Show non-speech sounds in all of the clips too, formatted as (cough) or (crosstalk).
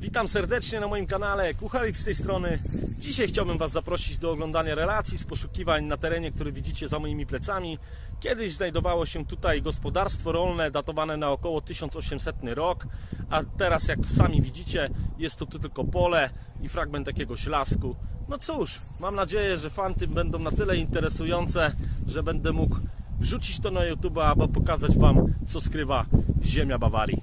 Witam serdecznie na moim kanale Kucharik z tej strony. Dzisiaj chciałbym Was zaprosić do oglądania relacji z poszukiwań na terenie, który widzicie za moimi plecami. Kiedyś znajdowało się tutaj gospodarstwo rolne datowane na około 1800 rok, a teraz jak sami widzicie jest to tu tylko pole i fragment jakiegoś lasku. No cóż, mam nadzieję, że fanty będą na tyle interesujące, że będę mógł wrzucić to na YouTube, aby pokazać Wam, co skrywa ziemia Bawarii.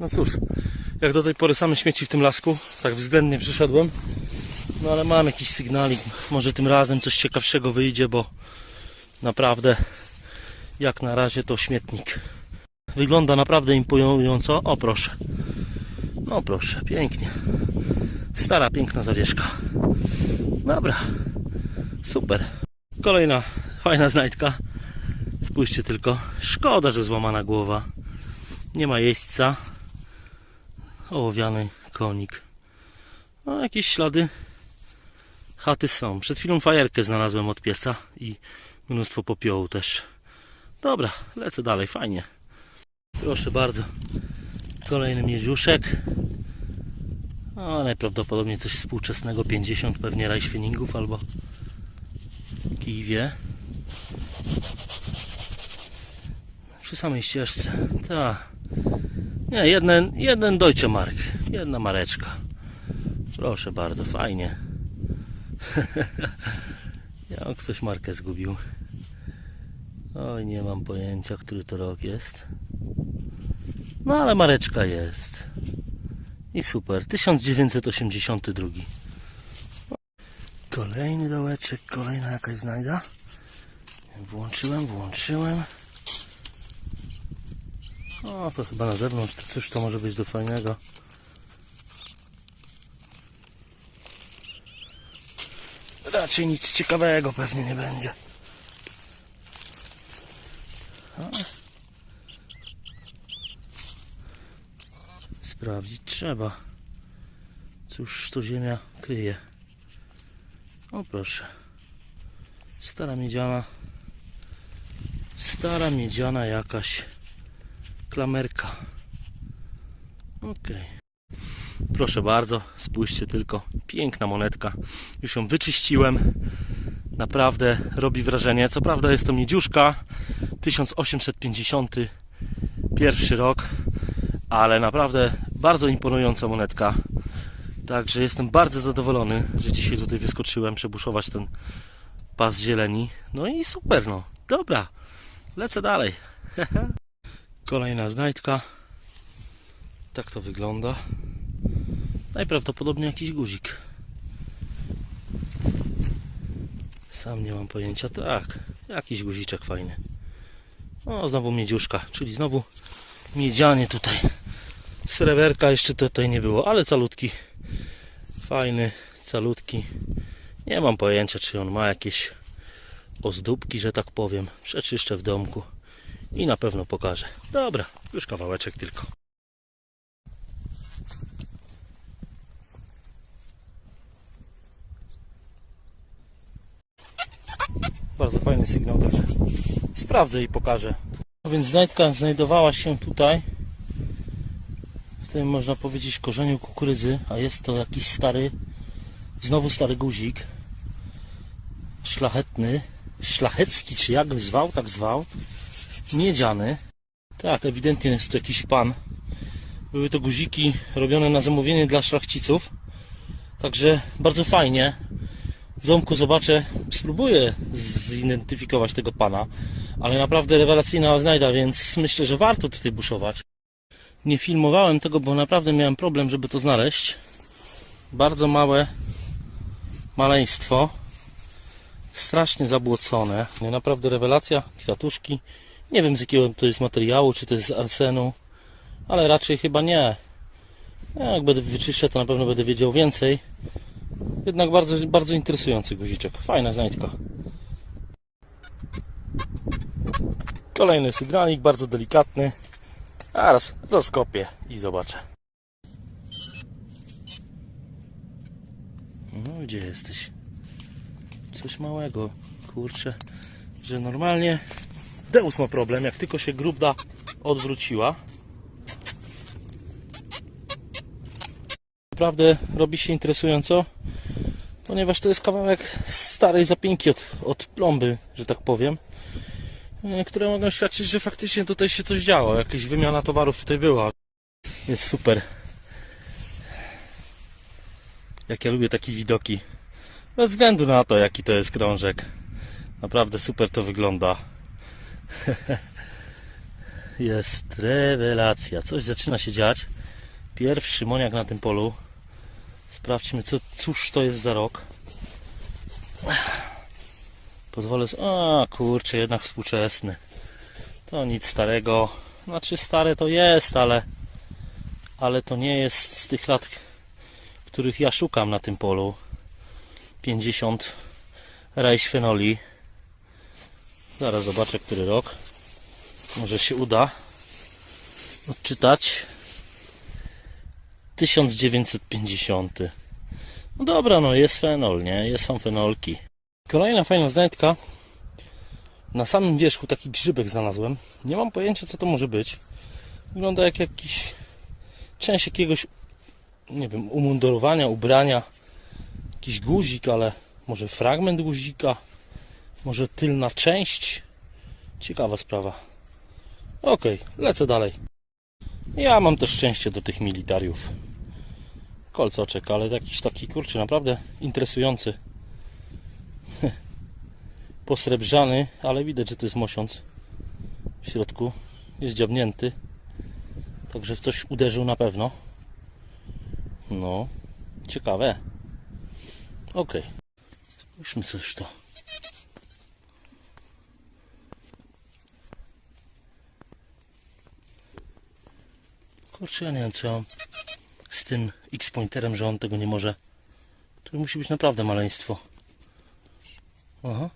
No cóż, jak do tej pory same śmieci w tym lasku, tak względnie przyszedłem. No ale mam jakiś sygnalik, może tym razem coś ciekawszego wyjdzie, bo naprawdę jak na razie to śmietnik. Wygląda naprawdę imponująco. O proszę. No proszę, pięknie. Stara, piękna zawieszka. Dobra, super. Kolejna fajna znajdka. Spójrzcie tylko. Szkoda, że złamana głowa. Nie ma jeźdźca. Ołowiany konik. No, jakieś ślady chaty są. Przed chwilą fajerkę znalazłem od pieca i mnóstwo popiołu też. Dobra, lecę dalej, fajnie. Proszę bardzo. Kolejny miedziuszek. No, najprawdopodobniej coś współczesnego, 50 pewnie rajświeningów albo kijwie. Przy samej ścieżce. Tak. Nie, jeden, jeden Deutsche Mark. Jedna mareczka. Proszę bardzo, fajnie. (laughs) Jak ktoś markę zgubił. Oj, nie mam pojęcia, który to rok jest. No ale mareczka jest. I super. 1982. Kolejny dołeczek, kolejna jakaś znajda. Włączyłem, włączyłem. O, to chyba na zewnątrz. To Cóż to może być do fajnego? Raczej nic ciekawego pewnie nie będzie. Sprawdzić trzeba. Cóż to ziemia kryje. O proszę. Stara miedziana. Stara miedziana jakaś klamerka. Okej. Proszę bardzo, spójrzcie tylko. Piękna monetka. Już ją wyczyściłem. Naprawdę robi wrażenie. Co prawda jest to miedziuszka. 1851 rok. Ale naprawdę bardzo imponująca monetka. Także jestem bardzo zadowolony, że dzisiaj tutaj wyskoczyłem przebuszować ten pas zieleni. No i super, no. Dobra, lecę dalej. (laughs) Kolejna znajdka. Tak to wygląda. Najprawdopodobniej jakiś guzik. Sam nie mam pojęcia. Tak, jakiś guziczek fajny. O, znowu miedziuszka, czyli znowu miedzianie tutaj. Sreberka jeszcze tutaj nie było, ale calutki. Fajny, calutki. Nie mam pojęcia, czy on ma jakieś ozdóbki, że tak powiem. Przeczyszczę w domku i na pewno pokażę. Dobra, już kawałeczek tylko. Bardzo fajny sygnał, także sprawdzę i pokażę. No więc znajdka znajdowała się tutaj, w tym można powiedzieć korzeniu kukurydzy, a jest to jakiś stary, znowu stary guzik, szlachetny, szlachecki, czy jak zwał, tak zwał, miedziany. Tak, ewidentnie jest to jakiś pan. Były to guziki robione na zamówienie dla szlachciców. Także bardzo fajnie. W domku zobaczę, spróbuję zidentyfikować tego pana. Ale naprawdę rewelacyjna znajda, więc myślę, że warto tutaj buszować. Nie filmowałem tego, bo naprawdę miałem problem, żeby to znaleźć. Bardzo małe maleństwo. Strasznie zabłocone. Naprawdę rewelacja. Kwiatuszki. Nie wiem z jakiego to jest materiału, czy to jest z arsenu, ale raczej chyba nie. Jak będę wyczyszczał, to na pewno będę wiedział więcej. Jednak bardzo, bardzo interesujący guziczek. Fajna znajdka. Kolejny sygnalik, bardzo delikatny. Zaraz doskopię i zobaczę. No, gdzie jesteś? Coś małego, kurczę, że normalnie Deus ma problem, jak tylko się grubda odwróciła. Naprawdę robi się interesująco, ponieważ to jest kawałek starej zapinki od, od plomby, że tak powiem, e, które mogą świadczyć, że faktycznie tutaj się coś działo, jakaś wymiana towarów tutaj była. Jest super. Jak ja lubię takie widoki. Bez względu na to, jaki to jest krążek. Naprawdę super to wygląda. (laughs) Jest rewelacja. Coś zaczyna się dziać. Pierwszy moniak na tym polu. Sprawdźmy, co, cóż to jest za rok. Pozwolę. z- A kurczę, jednak współczesny. To nic starego. Znaczy, stare to jest, ale. Ale to nie jest z tych lat, których ja szukam na tym polu. 50 rajśfenoli. Zaraz zobaczę, który rok. Może się uda odczytać. 1950. No dobra, no jest fenol, nie? Jest, są fenolki. Kolejna fajna znajdka. Na samym wierzchu taki grzybek znalazłem. Nie mam pojęcia, co to może być. Wygląda jak jakiś część jakiegoś, nie wiem, umundurowania, ubrania. Jakiś guzik, ale może fragment guzika. Może tylna część. Ciekawa sprawa. Okej, lecę dalej. Ja mam też szczęście do tych militariów. Kolcoczek, ale jakiś taki kurczę, naprawdę interesujący. (laughs) Posrebrzany, ale widać, że to jest mosiąc. W środku jest dziabnięty. Także w coś uderzył na pewno. No, ciekawe. Okej. Spójrzmy coś to. Kurczę, ja nie wiem co mam z tym X-pointerem, że on tego nie może. To musi być naprawdę maleństwo. Aha.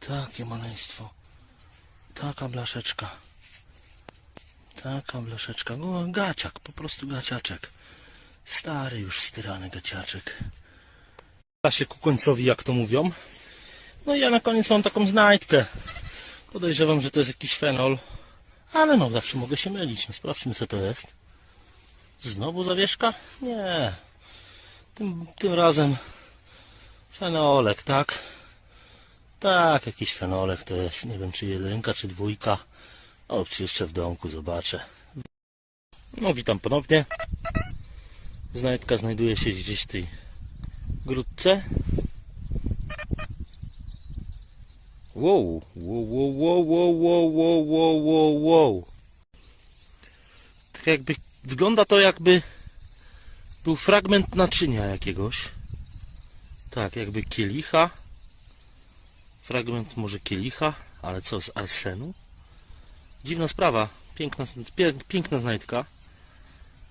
Takie maleństwo. Taka blaszeczka. Taka blaszeczka. O, gaciak, po prostu gaciaczek. Stary już styrany gaciaczek. Da się ku końcowi, jak to mówią. No i ja na koniec mam taką znajdkę. Podejrzewam, że to jest jakiś fenol. Ale no, zawsze mogę się mylić. No, sprawdźmy, co to jest. Znowu zawieszka? Nie. Tym, tym razem fenolek, tak? Tak, jakiś fenolek to jest. Nie wiem, czy jedynka, czy dwójka. O, czy jeszcze w domku zobaczę. No, witam ponownie. Znajdka znajduje się gdzieś w tej grudce. Wow, wow, wow, wow, wow, wow, wow, wow, wow. Tak jakby, wygląda to jakby był fragment naczynia jakiegoś. Tak, jakby kielicha. Fragment może kielicha, ale co z arsenu? Dziwna sprawa, piękna, piękna znajdka.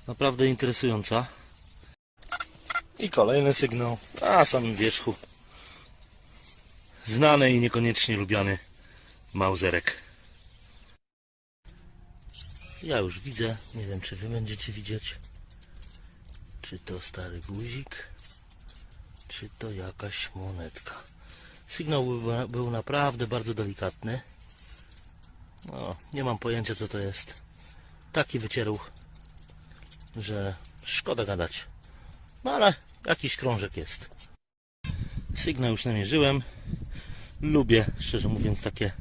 Naprawdę interesująca. I kolejny sygnał na samym wierzchu znany i niekoniecznie lubiany Mauzerek. Ja już widzę, nie wiem czy wy będziecie widzieć, czy to stary guzik, czy to jakaś monetka. Sygnał był, naprawdę bardzo delikatny. No, nie mam pojęcia co to jest. Taki wycieruch, że szkoda gadać. No ale jakiś krążek jest. Sygnał już namierzyłem. Lubię, szczerze mówiąc, takie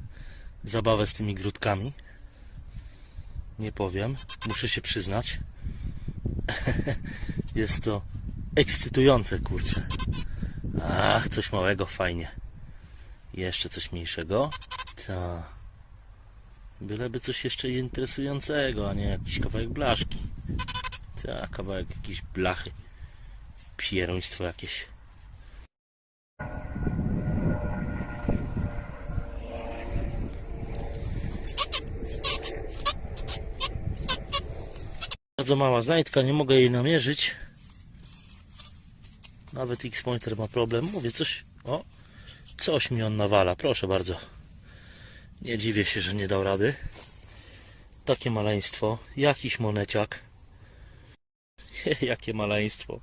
zabawę z tymi grudkami. Nie powiem, muszę się przyznać. (laughs) Jest to ekscytujące, kurczę. Ach, coś małego, fajnie. Jeszcze coś mniejszego. Ta. Byleby coś jeszcze interesującego, a nie jakiś kawałek blaszki. Ta, kawałek jakiejś blachy. Pieruństwo jakieś. Bardzo mała znajdka, nie mogę jej namierzyć. Nawet X-Pointer ma problem. Mówię, coś. O, coś mi on nawala, proszę bardzo. Nie dziwię się, że nie dał rady. Takie maleństwo. Jakiś moneciak. (laughs) Jakie maleństwo.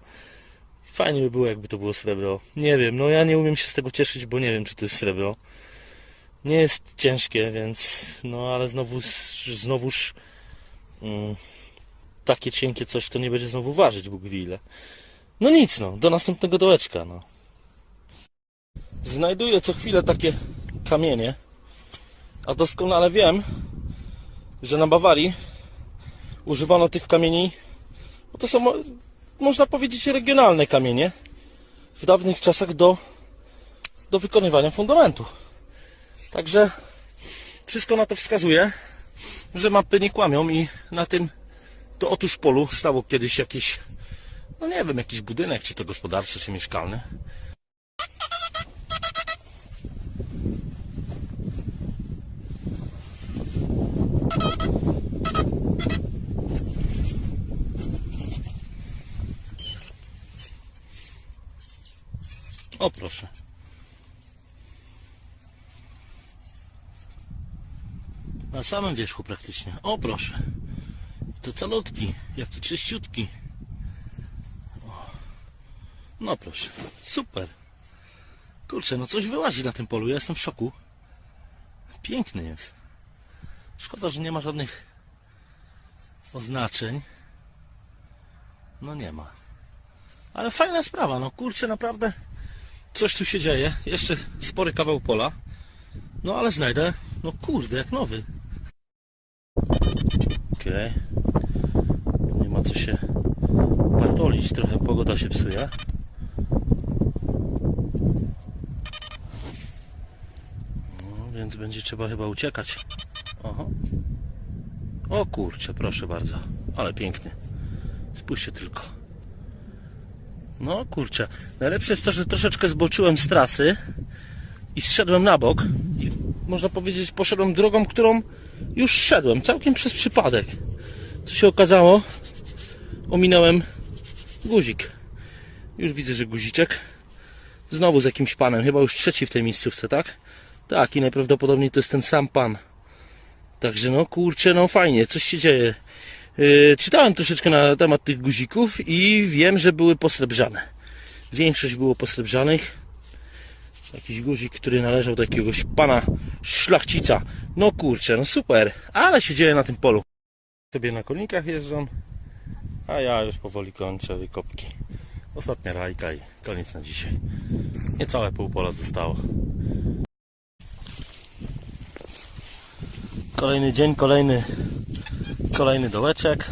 Fajnie by było, jakby to było srebro. Nie wiem, no ja nie umiem się z tego cieszyć, bo nie wiem, czy to jest srebro. Nie jest ciężkie, więc no ale znowu, znowuż mm, takie cienkie coś to nie będzie znowu ważyć, Bóg wie ile. No nic, no, do następnego dołeczka, no. Znajduję co chwilę takie kamienie, a doskonale wiem, że na Bawarii używano tych kamieni, bo to są, mo- można powiedzieć, regionalne kamienie w dawnych czasach do, do wykonywania fundamentu. Także wszystko na to wskazuje, że mapy nie kłamią i na tym to otóż polu stało kiedyś jakiś, no nie wiem, jakiś budynek, czy to gospodarczy, czy mieszkalny. O proszę. Na samym wierzchu praktycznie. O proszę. To calutki, jaki czyściutki. No proszę. Super. Kurczę, no coś wyłazi na tym polu. Ja jestem w szoku. Piękny jest. Szkoda, że nie ma żadnych oznaczeń. No nie ma. Ale fajna sprawa, no kurczę, naprawdę coś tu się dzieje. Jeszcze spory kawał pola. No ale znajdę, no kurde, jak nowy. Okej. Ma co się partolić, trochę pogoda się psuje. No, więc będzie trzeba chyba uciekać. Oho. O kurczę, proszę bardzo. Ale piękny. Spójrzcie tylko. No kurczę. Najlepsze jest to, że troszeczkę zboczyłem z trasy i zszedłem na bok. I można powiedzieć, poszedłem drogą, którą już szedłem, całkiem przez przypadek. Co się okazało? Ominąłem guzik. Już widzę, że guziczek. Znowu z jakimś panem, chyba już trzeci w tej miejscówce, tak? Tak, i najprawdopodobniej to jest ten sam pan. Także no kurczę, no fajnie, coś się dzieje. Yy, czytałem troszeczkę na temat tych guzików i wiem, że były posrebrzane. Większość było posrebrzanych. Jakiś guzik, który należał do jakiegoś pana szlachcica. No kurczę, no super, ale się dzieje na tym polu. Sobie na konikach jeżdżą, a ja już powoli kończę wykopki. Ostatnia rajka i koniec na dzisiaj. Niecałe pół pola zostało. Kolejny dzień, kolejny, kolejny dołeczek.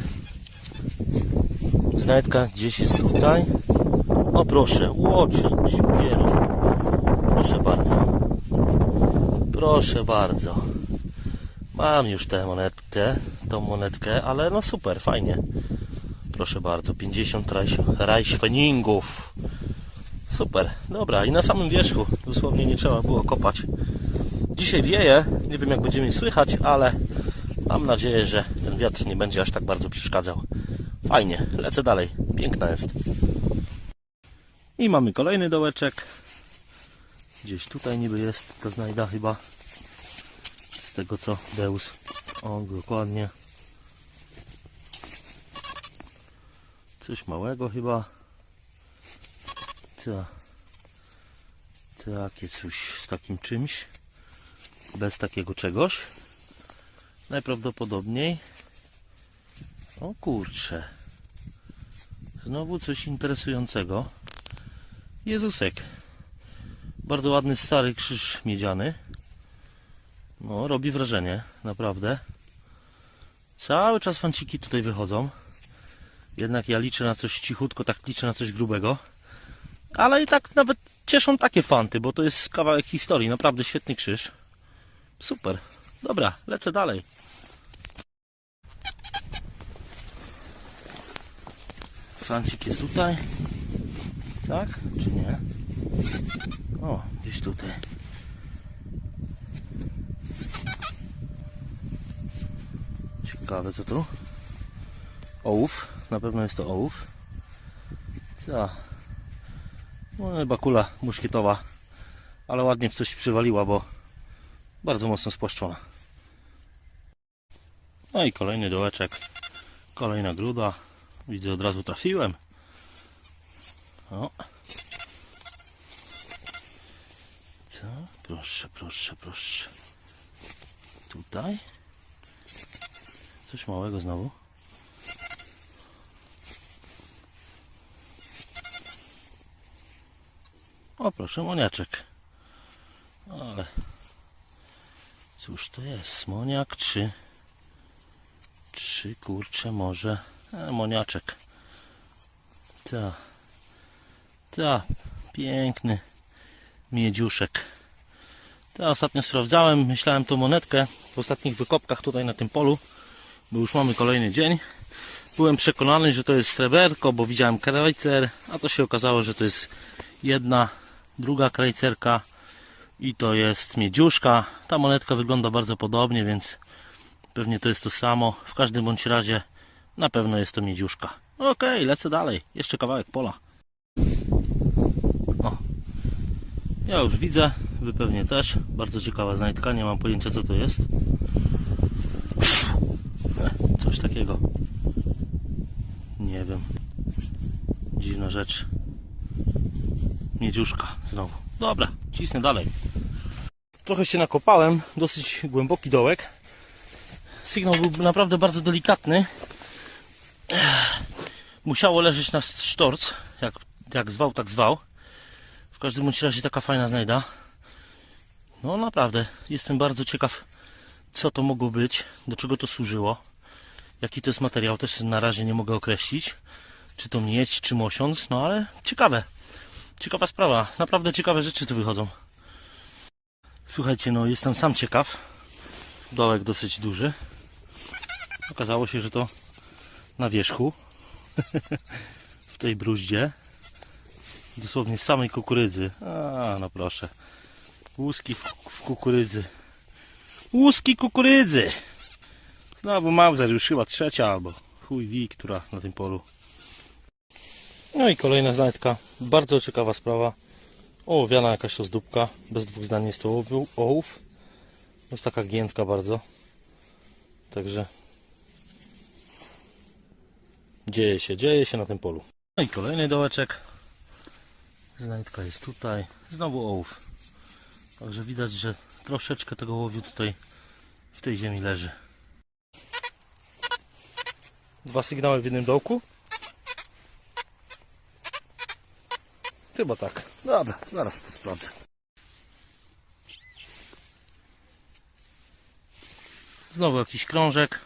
Znajdka gdzieś jest tutaj. O proszę, łocie, pieru. Proszę bardzo. Proszę bardzo. Mam już tę monetkę, tą monetkę, ale no super, fajnie. Proszę bardzo, 50 rajśweningów. Super, dobra i na samym wierzchu, dosłownie nie trzeba było kopać. Dzisiaj wieje, nie wiem jak będziemy słychać, ale mam nadzieję, że ten wiatr nie będzie aż tak bardzo przeszkadzał. Fajnie, lecę dalej, piękna jest. I mamy kolejny dołeczek. Gdzieś tutaj niby jest, to znajda chyba. Z tego co Deus. O, dokładnie. Coś małego chyba. Ta. Takie coś z takim czymś. Bez takiego czegoś. Najprawdopodobniej. O kurcze. Znowu coś interesującego. Jezusek. Bardzo ładny stary krzyż miedziany. No, robi wrażenie, naprawdę. Cały czas fanciki tutaj wychodzą. Jednak ja liczę na coś cichutko, tak liczę na coś grubego. Ale i tak nawet cieszą takie fanty, bo to jest kawałek historii. Naprawdę świetny krzyż. Super. Dobra, lecę dalej. Fancik jest tutaj. Tak? Czy nie? O, gdzieś tutaj. Ciekawe co tu? Ołów. Na pewno jest to ołów. Co? No chyba kula muszkietowa. Ale ładnie w coś przywaliła, bo Bardzo mocno spłaszczona. No i kolejny dołeczek. Kolejna gruda. Widzę, od razu trafiłem. O. Co? Proszę, proszę, proszę. Tutaj. Coś małego znowu. O proszę, moniaczek. Ale cóż to jest? Moniak czy czy kurczę może e, moniaczek. Ta. Ta. Piękny miedziuszek. Ta ostatnio sprawdzałem, myślałem tą monetkę w ostatnich wykopkach tutaj na tym polu, bo już mamy kolejny dzień. Byłem przekonany, że to jest sreberko, bo widziałem krajcer, a to się okazało, że to jest jedna, druga krajcerka i to jest miedziuszka. Ta monetka wygląda bardzo podobnie, więc pewnie to jest to samo. W każdym bądź razie na pewno jest to miedziuszka. Okej, lecę dalej. Jeszcze kawałek pola. O. Ja już widzę, wy pewnie też. Bardzo ciekawa znajdka, nie mam pojęcia co to jest. E, Coś takiego. Nie wiem. Dziwna rzecz. Miedziuszka znowu. Dobra, cisnę dalej. Trochę się nakopałem, dosyć głęboki dołek. Sygnał był naprawdę bardzo delikatny. Musiało leżeć na sztorc, jak, jak zwał, tak zwał. W każdym bądź razie taka fajna znajda. No naprawdę, jestem bardzo ciekaw, co to mogło być, do czego to służyło. Jaki to jest materiał, też na razie nie mogę określić. Czy to miedź, czy mosiąc, no ale ciekawe. Ciekawa sprawa, naprawdę ciekawe rzeczy tu wychodzą. Słuchajcie, no jestem sam ciekaw. Dołek dosyć duży. Okazało się, że to na wierzchu. (laughs) w tej bruździe. Dosłownie w samej kukurydzy. A, no proszę. Łuski w, kukurydzy. Łuski kukurydzy! No, Mauser już chyba trzecia, albo chuj wie, która na tym polu. No i kolejna znajdka. Bardzo ciekawa sprawa. Ołowiana jakaś ozdóbka. Bez dwóch zdań jest to ołów-. Jest taka giętka bardzo. Także dzieje się, dzieje się na tym polu. No i kolejny dołeczek. Znajdka jest tutaj. Znowu ołów. Także widać, że troszeczkę tego ołowiu tutaj w tej ziemi leży. Dwa sygnały w jednym dołku. Chyba tak. Dobra, zaraz sprawdzę. Znowu jakiś krążek.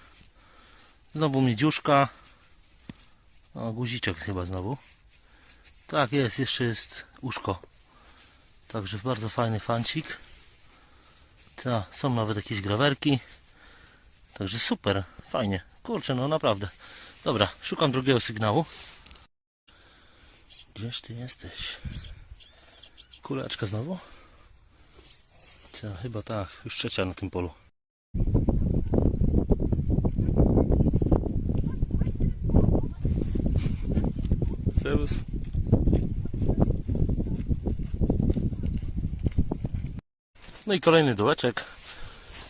Znowu miedziuszka. O, guziczek chyba znowu. Tak jest, jeszcze jest uszko. Także bardzo fajny fancik. Ta, są nawet jakieś grawerki. Także super, fajnie. Kurczę, no naprawdę. Dobra, szukam drugiego sygnału. Gdzież ty jesteś? Kuleczka znowu? Chyba tak, już trzecia na tym polu. Serwus. No i kolejny dołeczek.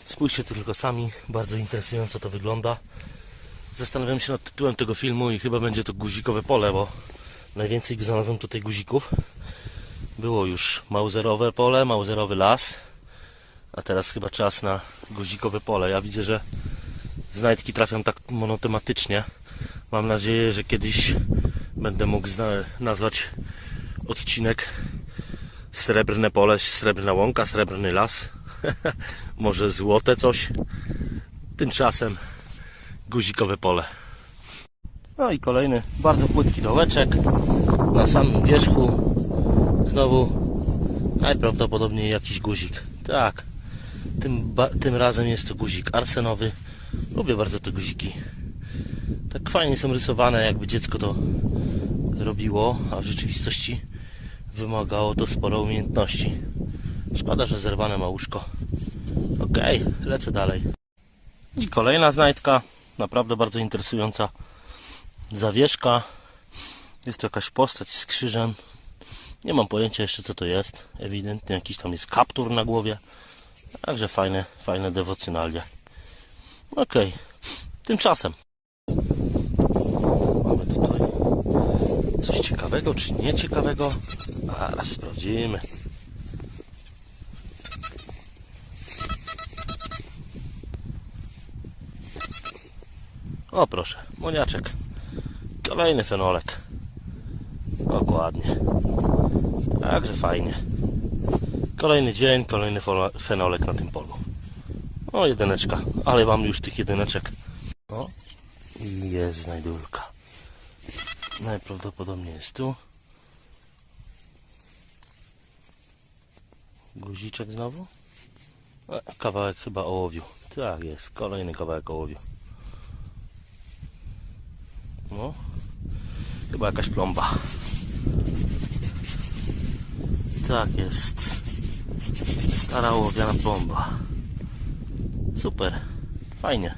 Spójrzcie tylko sami, bardzo interesująco to wygląda. Zastanawiam się nad tytułem tego filmu i chyba będzie to guzikowe pole, bo najwięcej znalazłem tutaj guzików. Było już mauzerowe pole, mauzerowy las, a teraz chyba czas na guzikowe pole. Ja widzę, że znajdki trafią tak monotematycznie. Mam nadzieję, że kiedyś będę mógł nazwać odcinek Srebrne pole, srebrna łąka, srebrny las. (laughs) Może złote coś. Tymczasem guzikowe pole. No i kolejny bardzo płytki dołeczek na samym wierzchu. Znowu najprawdopodobniej jakiś guzik. Tak, tym, tym razem jest to guzik arsenowy. Lubię bardzo te guziki. Tak fajnie są rysowane, jakby dziecko to robiło, a w rzeczywistości wymagało to sporo umiejętności. Szkoda, że zerwane ma łóżko. Okej, lecę dalej. I kolejna znajdka, naprawdę bardzo interesująca zawieszka. Jest to jakaś postać z krzyżem. Nie mam pojęcia jeszcze co to jest. Ewidentnie jakiś tam jest kaptur na głowie. Także fajne, fajne dewocjonalia. Okej, tymczasem mamy tutaj coś ciekawego czy nieciekawego. Zaraz sprawdzimy. O proszę, moniaczek. Kolejny fenolek. Dokładnie. Także fajnie. Kolejny dzień, kolejny fenolek na tym polu. O, jedyneczka. Ale mam już tych jedyneczek. O, i jest znajdulka. Najprawdopodobniej jest tu. Guziczek znowu. E, kawałek chyba ołowiu. Tak jest, kolejny kawałek ołowiu. No, chyba jakaś plomba. Tak jest. Stara ołowiana plomba. Super. Fajnie.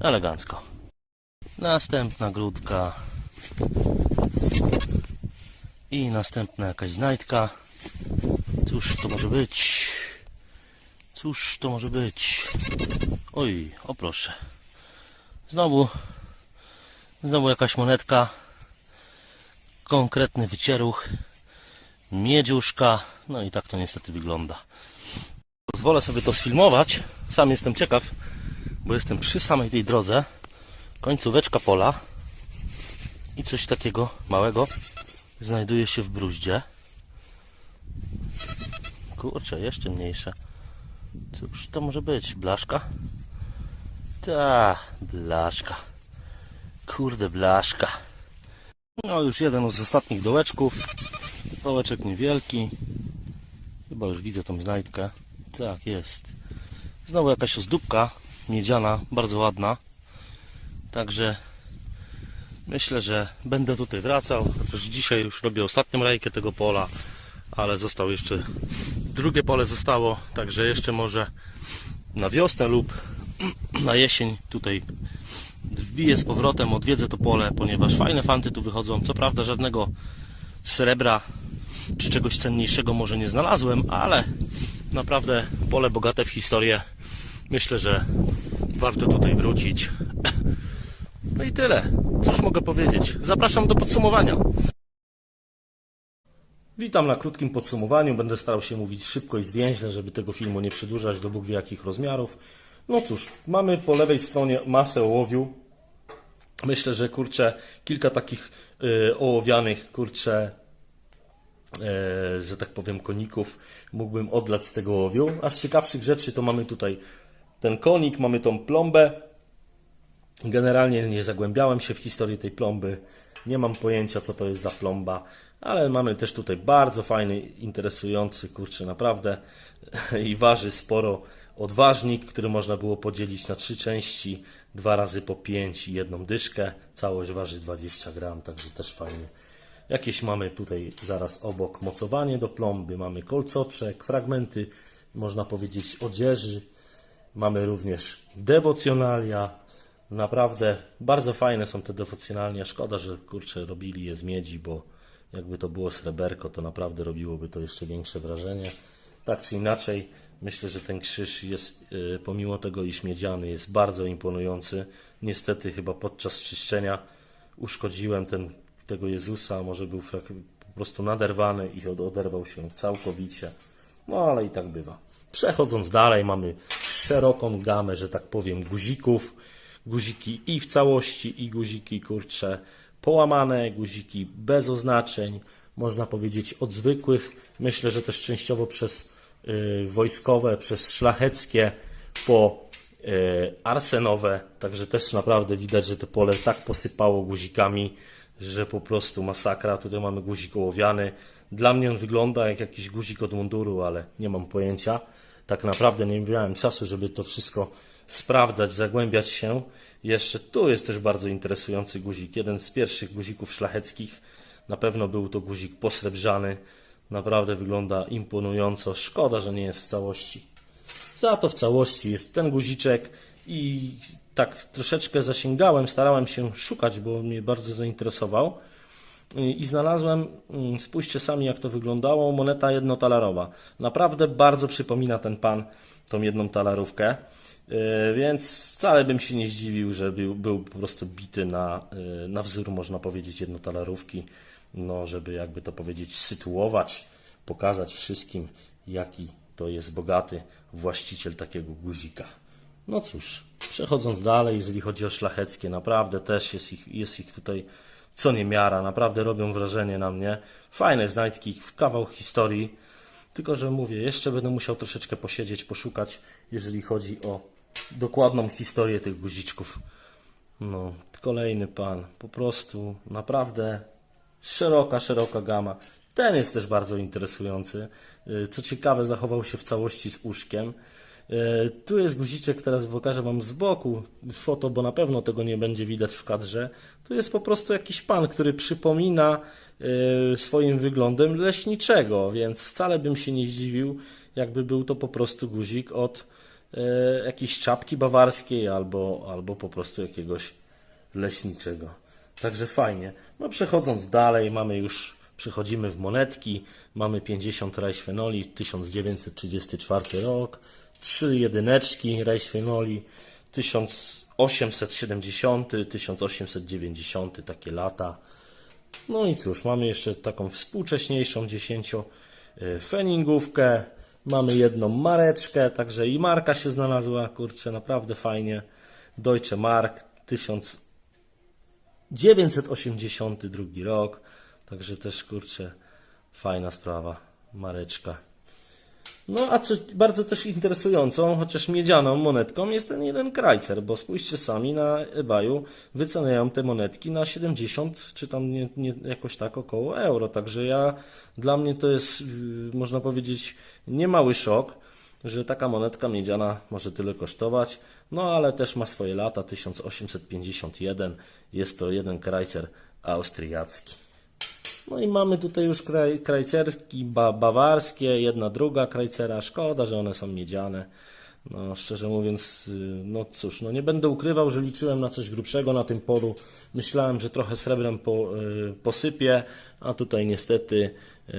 Elegancko. Następna grudka. I następna jakaś znajdka. Cóż to może być? Cóż to może być? Oj, o proszę. Znowu, znowu jakaś monetka. Konkretny wycieruch. Miedziuszka. No i tak to niestety wygląda. Pozwolę sobie to sfilmować. Sam jestem ciekaw, bo jestem przy samej tej drodze. Końcóweczka pola. I coś takiego małego znajduje się w bruździe. Kurczę, jeszcze mniejsze. Cóż to może być? Blaszka? Ta, blaszka. Kurde, blaszka. No już jeden z ostatnich dołeczków. Dołeczek niewielki. Chyba już widzę tą znajdkę. Tak, jest. Znowu jakaś ozdóbka miedziana, bardzo ładna. Także myślę, że będę tutaj wracał. Chociaż dzisiaj już robię ostatnią rajkę tego pola, ale zostało jeszcze drugie pole zostało, także jeszcze może na wiosnę lub (clears throat) na jesień tutaj wbiję z powrotem, odwiedzę to pole, ponieważ fajne fanty tu wychodzą. Co prawda żadnego srebra czy czegoś cenniejszego może nie znalazłem, ale naprawdę pole bogate w historię. Myślę, że warto tutaj wrócić. No i tyle. Cóż mogę powiedzieć? Zapraszam do podsumowania. Witam na krótkim podsumowaniu. Będę starał się mówić szybko i zwięźle, żeby tego filmu nie przedłużać do Bóg wie jakich rozmiarów. No cóż, mamy po lewej stronie masę ołowiu. Myślę, że kurczę, kilka takich y, ołowianych, kurczę, e, że tak powiem, koników mógłbym odlać z tego ołowiu. A z ciekawszych rzeczy to mamy tutaj ten konik, mamy tą plombę. Generalnie nie zagłębiałem się w historię tej plomby. Nie mam pojęcia, co to jest za plomba, ale mamy też tutaj bardzo fajny, interesujący, kurczę, naprawdę (laughs) i waży sporo odważnik, który można było podzielić na trzy części, dwa razy po pięć i jedną dyszkę. Całość waży 20 gram, także też fajnie. Jakieś mamy tutaj zaraz obok mocowanie do plomby, mamy kolcoczek, fragmenty, można powiedzieć, odzieży. Mamy również dewocjonalia. Naprawdę bardzo fajne są te dewocjonalia. Szkoda, że kurczę robili je z miedzi, bo jakby to było sreberko, to naprawdę robiłoby to jeszcze większe wrażenie. Tak czy inaczej, myślę, że ten krzyż jest, y, pomimo tego, iż miedziany, jest bardzo imponujący. Niestety, chyba podczas czyszczenia uszkodziłem ten, tego Jezusa, może był po prostu naderwany i od- oderwał się całkowicie. No ale i tak bywa. Przechodząc dalej, mamy szeroką gamę, że tak powiem, guzików. Guziki i w całości, i guziki kurcze połamane, guziki bez oznaczeń, można powiedzieć od zwykłych. Myślę, że też częściowo przez wojskowe, przez szlacheckie po y, arsenowe. Także też naprawdę widać, że to pole tak posypało guzikami, że po prostu masakra. Tutaj mamy guzik ołowiany. Dla mnie on wygląda jak jakiś guzik od munduru, ale nie mam pojęcia. Tak naprawdę nie miałem czasu, żeby to wszystko sprawdzać, zagłębiać się. Jeszcze tu jest też bardzo interesujący guzik. Jeden z pierwszych guzików szlacheckich. Na pewno był to guzik posrebrzany. Naprawdę wygląda imponująco. Szkoda, że nie jest w całości. Za to w całości jest ten guziczek i tak troszeczkę zasięgałem, starałem się szukać, bo mnie bardzo zainteresował. i znalazłem, mm, spójrzcie sami jak to wyglądało, moneta jednotalarowa. Naprawdę bardzo przypomina ten pan tą jedną talarówkę, y, więc wcale bym się nie zdziwił, że był, był po prostu bity na, y, na wzór, można powiedzieć, jednotalarówki, no żeby jakby to powiedzieć, sytuować, pokazać wszystkim, jaki to jest bogaty właściciel takiego guzika. No cóż, przechodząc dalej, jeżeli chodzi o szlacheckie, naprawdę też jest ich, jest ich tutaj co niemiara, naprawdę robią wrażenie na mnie. Fajne znajdki, kawał historii, tylko że mówię, jeszcze będę musiał troszeczkę posiedzieć, poszukać, jeżeli chodzi o dokładną historię tych guziczków. No, kolejny pan, po prostu naprawdę szeroka, szeroka gama. Ten jest też bardzo interesujący. Yy, Co ciekawe, zachował się w całości z uszkiem. Yy, Tu jest guziczek, teraz pokażę Wam z boku foto, bo na pewno tego nie będzie widać w kadrze. Tu jest po prostu jakiś pan, który przypomina yy, swoim wyglądem leśniczego, więc wcale bym się nie zdziwił, jakby był to po prostu guzik od jakiejś czapki bawarskiej albo, albo po prostu jakiegoś leśniczego. Także fajnie. No przechodząc dalej, mamy już, przechodzimy w monetki, mamy 50 rajśfenoli, 1934 rok, trzy jedyneczki rajśfenoli, 1870, 1890, takie lata. No i cóż, mamy jeszcze taką współcześniejszą 10 feningówkę, mamy jedną mareczkę, także i marka się znalazła, kurczę, naprawdę fajnie. Deutsche Mark 1000 982 rok, także też kurczę, fajna sprawa, mareczka. No a co bardzo też interesującą, chociaż miedzianą monetką jest ten jeden Krajcer, bo spójrzcie sami na eBayu, wyceniają te monetki na 70 czy tam nie, nie, jakoś tak około euro, także ja, dla mnie to jest, yy, można powiedzieć, niemały szok, że taka monetka miedziana może tyle kosztować, no ale też ma swoje lata, 1851, jest to jeden Krajcer austriacki. No i mamy tutaj już kraj, krajcerki ba, bawarskie, jedna druga krajcera. Szkoda, że one są miedziane. No, szczerze mówiąc, y, no cóż, no nie będę ukrywał, że liczyłem na coś grubszego na tym polu. Myślałem, że trochę srebrem po, y, posypię, a tutaj niestety y,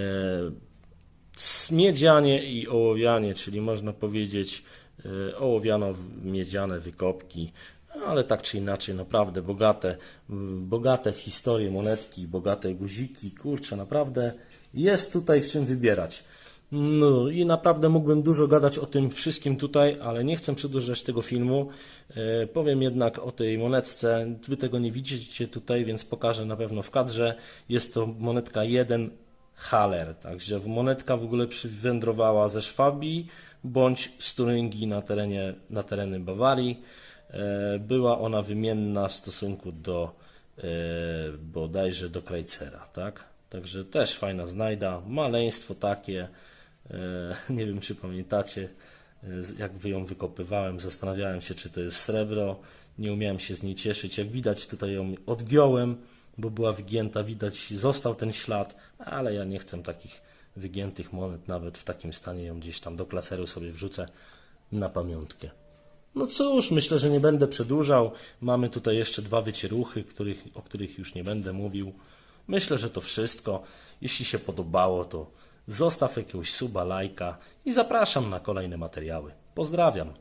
i ołowianie, czyli można powiedzieć y, ołowiano-miedziane wykopki, ale tak czy inaczej naprawdę bogate, mm, bogate w historię monetki, bogate guziki, kurczę, naprawdę jest tutaj w czym wybierać. No i naprawdę mógłbym dużo gadać o tym wszystkim tutaj, ale nie chcę przedłużać tego filmu. E, Powiem jednak o tej monetce. Wy tego nie widzicie tutaj, więc pokażę na pewno w kadrze. Jest to monetka 1 Haller, także monetka w ogóle przywędrowała ze Szwabii bądź z Turyngii na, terenie, na tereny Bawarii. E, Była ona wymienna w stosunku do e, bodajże do Krajcera, tak? Także też fajna znajda, maleństwo takie, e, (laughs) nie wiem czy pamiętacie, z- jak wy ją wykopywałem, zastanawiałem się czy to jest srebro, nie umiałem się z niej cieszyć, jak widać tutaj ją odgiąłem, bo była wygięta, widać został ten ślad, ale ja nie chcę takich wygiętych monet, nawet w takim stanie ją gdzieś tam do klaseru sobie wrzucę na pamiątkę. No cóż, myślę, że nie będę przedłużał. Mamy tutaj jeszcze dwa wycieruchy, których, o których już nie będę mówił. Myślę, że to wszystko. Jeśli się podobało, to zostaw jakiegoś suba, lajka i zapraszam na kolejne materiały. Pozdrawiam.